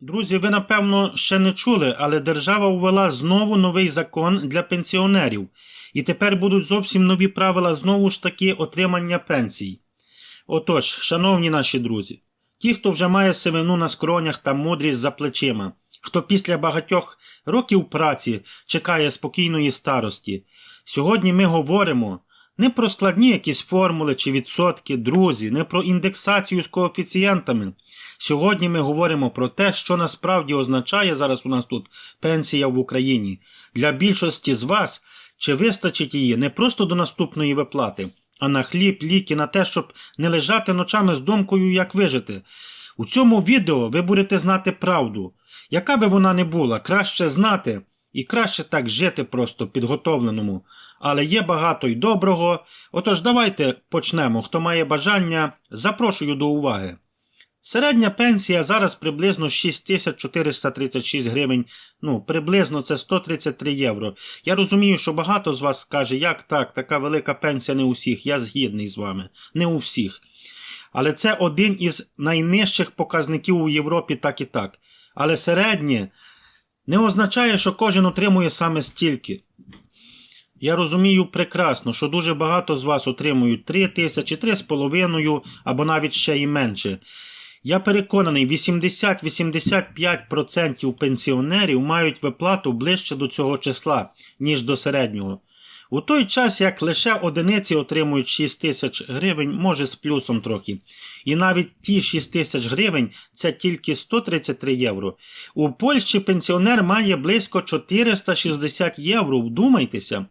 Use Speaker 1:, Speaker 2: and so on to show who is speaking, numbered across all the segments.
Speaker 1: Друзі, ви напевно ще не чули, але держава ввела знову новий закон для пенсіонерів. І тепер будуть зовсім нові правила знову ж таки отримання пенсій. Отож, шановні наші друзі, ті, хто вже має сивину на скронях та мудрість за плечима, хто після багатьох років праці чекає спокійної старості, сьогодні ми говоримо не про складні якісь формули чи відсотки, друзі, не про індексацію з коефіцієнтами. Сьогодні ми говоримо про те, що насправді означає зараз у нас тут пенсія в Україні. Для більшості з вас чи вистачить її не просто до наступної виплати, а на хліб, ліки, на те, щоб не лежати ночами з думкою, як вижити. У цьому відео ви будете знати правду. Яка би вона не була, краще знати і краще так жити просто підготовленому. Але є багато й доброго. Отож, давайте почнемо. Хто має бажання, запрошую до уваги. Середня пенсія зараз приблизно 6436 гривень, ну, приблизно це 133 євро. Я розумію, що багато з вас скаже, як так, така велика пенсія не у всіх. Я згідний з вами, не у всіх. Але це один із найнижчих показників у Європі так і так. Але середнє не означає, що кожен отримує саме стільки. Я розумію прекрасно, що дуже багато з вас отримують 3 тисячі, 3,5 або навіть ще і менше. Я переконаний, 80-85% пенсіонерів мають виплату ближче до цього числа, ніж до середнього. У той час, як лише одиниці отримують 6 тисяч гривень, може з плюсом трохи. І навіть ті 6 тисяч гривень це тільки 133 євро. У Польщі пенсіонер має близько 460 євро, вдумайтеся.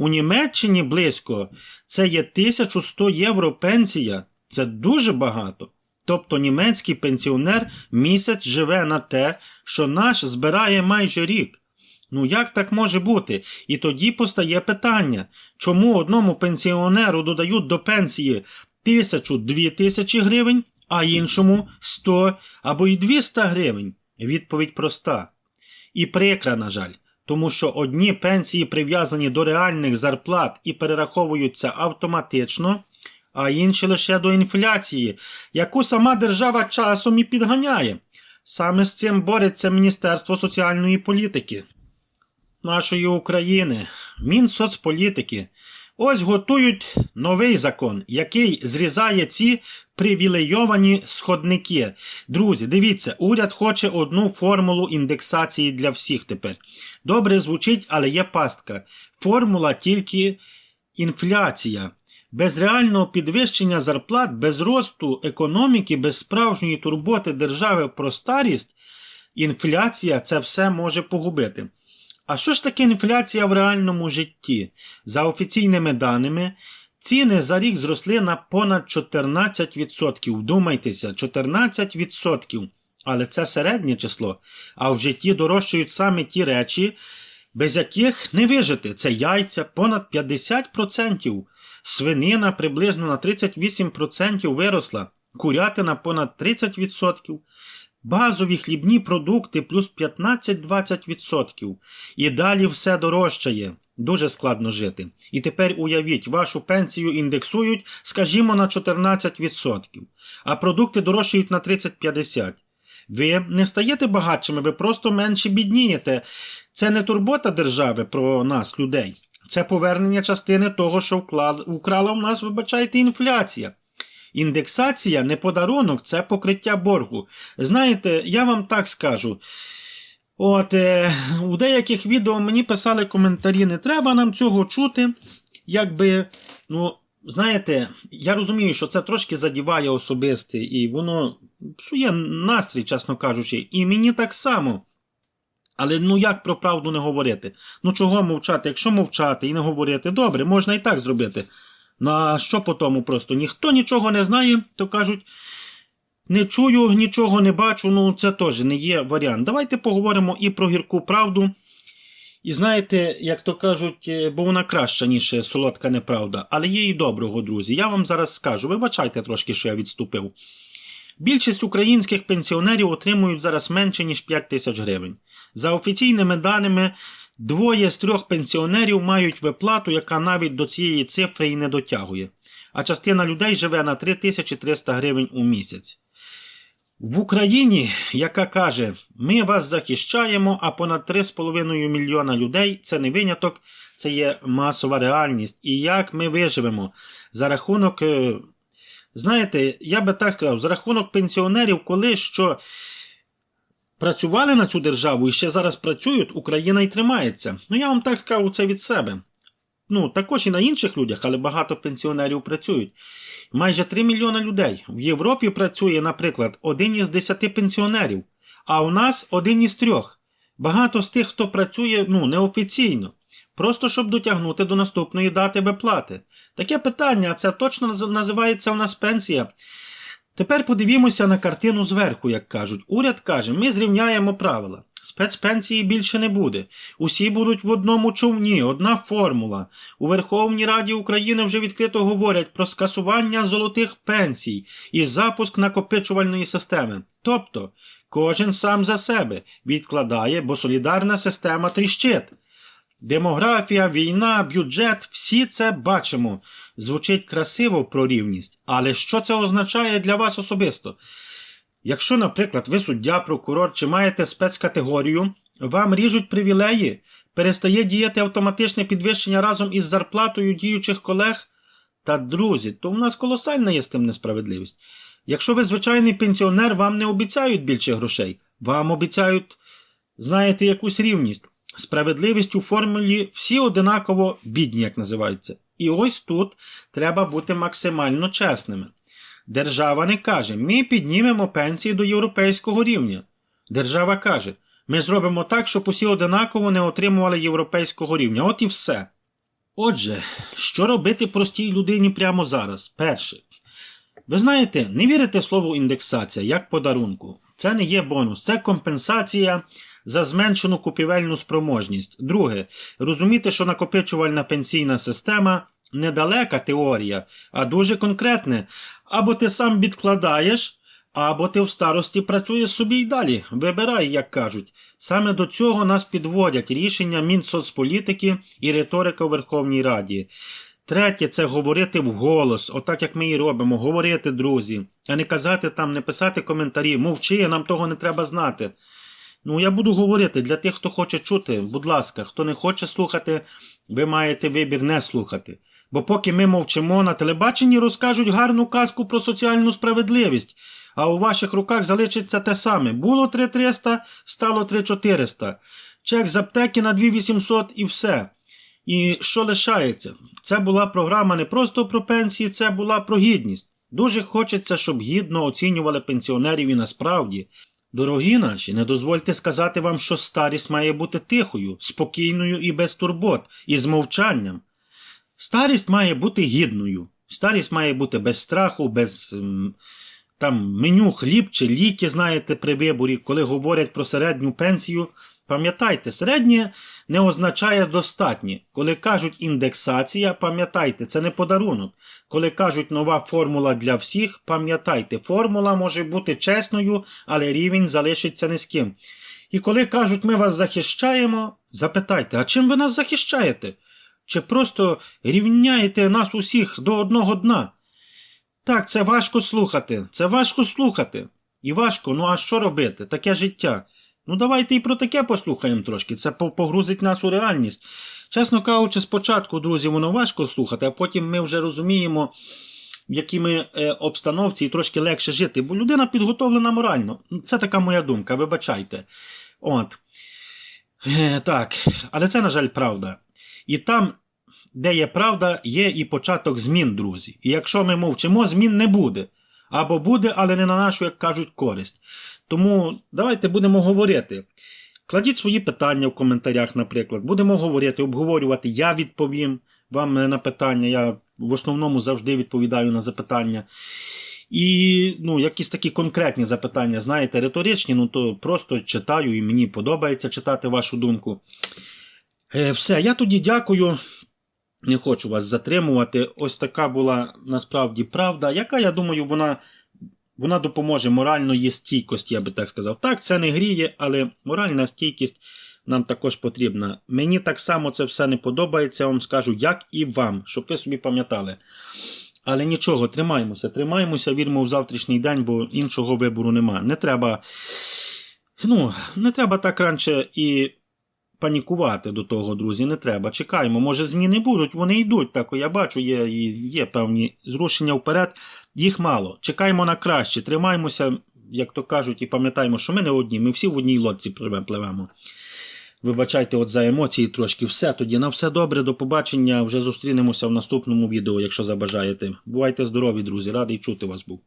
Speaker 1: У Німеччині близько це є 1100 євро пенсія. Це дуже багато. Тобто німецький пенсіонер місяць живе на те, що наш збирає майже рік. Ну як так може бути? І тоді постає питання, чому одному пенсіонеру додають до пенсії тисячу-дві тисячі гривень, а іншому 100 або й 200 гривень? Відповідь проста. І прикра, на жаль, тому що одні пенсії прив'язані до реальних зарплат і перераховуються автоматично, а інші лише до інфляції, яку сама держава часом і підганяє. Саме з цим бореться Міністерство соціальної політики нашої України, Мінсоцполітики. Ось готують новий закон, який зрізає ці привілейовані сходники. Друзі, дивіться, уряд хоче одну формулу індексації для всіх тепер. Добре звучить, але є пастка. Формула тільки інфляція. Без реального підвищення зарплат, без росту економіки, без справжньої турботи держави про старість, інфляція це все може погубити. А що ж таке інфляція в реальному житті? За офіційними даними, ціни за рік зросли на понад 14%. Вдумайтеся, 14%. Але це середнє число. А в житті дорожчають саме ті речі, без яких не вижити. Це яйця понад 50%. Свинина приблизно на 38% виросла, курятина понад 30%. Базові хлібні продукти плюс 15-20%. І далі все дорожчає. Дуже складно жити. І тепер уявіть, вашу пенсію індексують, скажімо, на 14%, а продукти дорожчають на 30-50%. Ви не стаєте багатшими, ви просто менше біднієте. Це не турбота держави про нас, людей. Це повернення частини того, що вкрала в нас, вибачайте, інфляція. Індексація не подарунок, це покриття боргу. Знаєте, я вам так скажу. От, е, у деяких відео мені писали коментарі, не треба нам цього чути. Якби, ну, знаєте, я розумію, що це трошки задіває особисте, і воно псує настрій, чесно кажучи, і мені так само. Але ну як про правду не говорити? Ну чого мовчати? Якщо мовчати і не говорити, добре, можна і так зробити. Ну а що по тому просто? Ніхто нічого не знає, то кажуть, не чую, нічого не бачу, ну це теж не є варіант. Давайте поговоримо і про гірку правду. І знаєте, як то кажуть, е, бо вона краща, ніж солодка неправда, але є і доброго, друзі. Я вам зараз скажу, вибачайте трошки, що я відступив. Більшість українських пенсіонерів отримують зараз менше, ніж 5 тисяч гривень. За офіційними даними, двоє з трьох пенсіонерів мають виплату, яка навіть до цієї цифри і не дотягує. А частина людей живе на 3300 гривень у місяць. В Україні, яка каже, ми вас захищаємо, а понад 3,5 мільйона людей це не виняток, це є масова реальність. І як ми виживемо за рахунок, е, знаєте, я би так сказав, за рахунок пенсіонерів, коли що працювали на цю державу і ще зараз працюють, Україна і тримається. Ну я вам так скажу це від себе. Ну, також і на інших людях, але багато пенсіонерів працюють. Майже 3 мільйони людей. В Європі працює, наприклад, один із 10 пенсіонерів, а у нас один із трьох. Багато з тих, хто працює ну, неофіційно, просто щоб дотягнути до наступної дати виплати. Таке питання, це точно називається у нас пенсія. Тепер подивімося на картину зверху, як кажуть. Уряд каже, ми зрівняємо правила. Спецпенсії більше не буде. Усі будуть в одному човні, одна формула. У Верховній Раді України вже відкрито говорять про скасування золотих пенсій і запуск накопичувальної системи. Тобто, кожен сам за себе відкладає, бо солідарна система тріщить. Демографія, війна, бюджет всі це бачимо. Звучить красиво про рівність, але що це означає для вас особисто? Якщо, наприклад, ви суддя, прокурор чи маєте спецкатегорію, вам ріжуть привілеї, перестає діяти автоматичне підвищення разом із зарплатою діючих колег та друзі, то в нас колосальна є з тим несправедливість. Якщо ви звичайний пенсіонер, вам не обіцяють більше грошей, вам обіцяють, знаєте, якусь рівність. Справедливість у формулі всі одинаково бідні, як називаються. І ось тут треба бути максимально чесними. Держава не каже, ми піднімемо пенсії до європейського рівня. Держава каже, ми зробимо так, щоб усі одинаково не отримували європейського рівня. От і все. Отже, що робити простій людині прямо зараз? Перше. Ви знаєте, не вірите слову індексація як подарунку. Це не є бонус, це компенсація за зменшену купівельну спроможність. Друге, розуміти, що накопичувальна пенсійна система недалека теорія, а дуже конкретне. Або ти сам відкладаєш, або ти в старості працюєш собі й далі. Вибирай, як кажуть. Саме до цього нас підводять рішення Мінсоцполітики і риторика у Верховній Раді. Третє це говорити вголос, отак як ми і робимо, говорити, друзі, а не казати там, не писати коментарі, мовчи, нам того не треба знати. Ну, я буду говорити для тих, хто хоче чути, будь ласка, хто не хоче слухати, ви маєте вибір не слухати. Бо поки ми мовчимо на телебаченні, розкажуть гарну казку про соціальну справедливість, а у ваших руках залишиться те саме. Було 3300, стало 3400. Чек з аптеки на 2800 і все. І що лишається? Це була програма не просто про пенсії, це була про гідність. Дуже хочеться, щоб гідно оцінювали пенсіонерів і насправді. Дорогі наші, не дозвольте сказати вам, що старість має бути тихою, спокійною і без турбот, і з мовчанням. Старість має бути гідною. Старість має бути без страху, без там меню хліб чи ліки, знаєте, при виборі, коли говорять про середню пенсію. Пам'ятайте, середнє не означає достатнє. Коли кажуть індексація, пам'ятайте, це не подарунок. Коли кажуть нова формула для всіх, пам'ятайте, формула може бути чесною, але рівень залишиться низьким. І коли кажуть, ми вас захищаємо, запитайте, а чим ви нас захищаєте? Чи просто рівняєте нас усіх до одного дна? Так, це важко слухати, це важко слухати. І важко, ну а що робити? Таке життя. Ну давайте і про таке послухаємо трошки. Це погрузить нас у реальність. Чесно кажучи, спочатку, друзі, воно важко слухати, а потім ми вже розуміємо, в якій ми е, обстановці і трошки легше жити, бо людина підготовлена морально. Це така моя думка, вибачайте. От. Е, так, але це, на жаль, правда. І там, де є правда, є і початок змін, друзі. І якщо ми мовчимо, змін не буде. Або буде, але не на нашу, як кажуть, користь. Тому давайте будемо говорити. Кладіть свої питання в коментарях, наприклад. Будемо говорити, обговорювати. Я відповім вам на питання. Я в основному завжди відповідаю на запитання. І ну, якісь такі конкретні запитання, знаєте, риторичні, ну то просто читаю і мені подобається читати вашу думку. Е, все, я тоді дякую. Не хочу вас затримувати. Ось така була насправді правда, яка, я думаю, вона, вона допоможе моральної стійкості, я би так сказав. Так, це не гріє, але моральна стійкість нам також потрібна. Мені так само це все не подобається, я вам скажу, як і вам, щоб ви собі пам'ятали. Але нічого, тримаємося, тримаємося, віримо в завтрашній день, бо іншого вибору нема. Не треба, ну, не треба так раніше і панікувати до того, друзі. Не треба. Чекаємо. Може, зміни будуть, вони йдуть. Так, я бачу, є, є певні зрушення вперед. Їх мало. Чекаємо на краще, тримаємося, як то кажуть, і пам'ятаємо, що ми не одні, ми всі в одній лодці пливемо. Вибачайте от за емоції трошки. Все тоді. На все добре, до побачення. Вже зустрінемося в наступному відео, якщо забажаєте. Бувайте здорові, друзі. Радий чути вас був.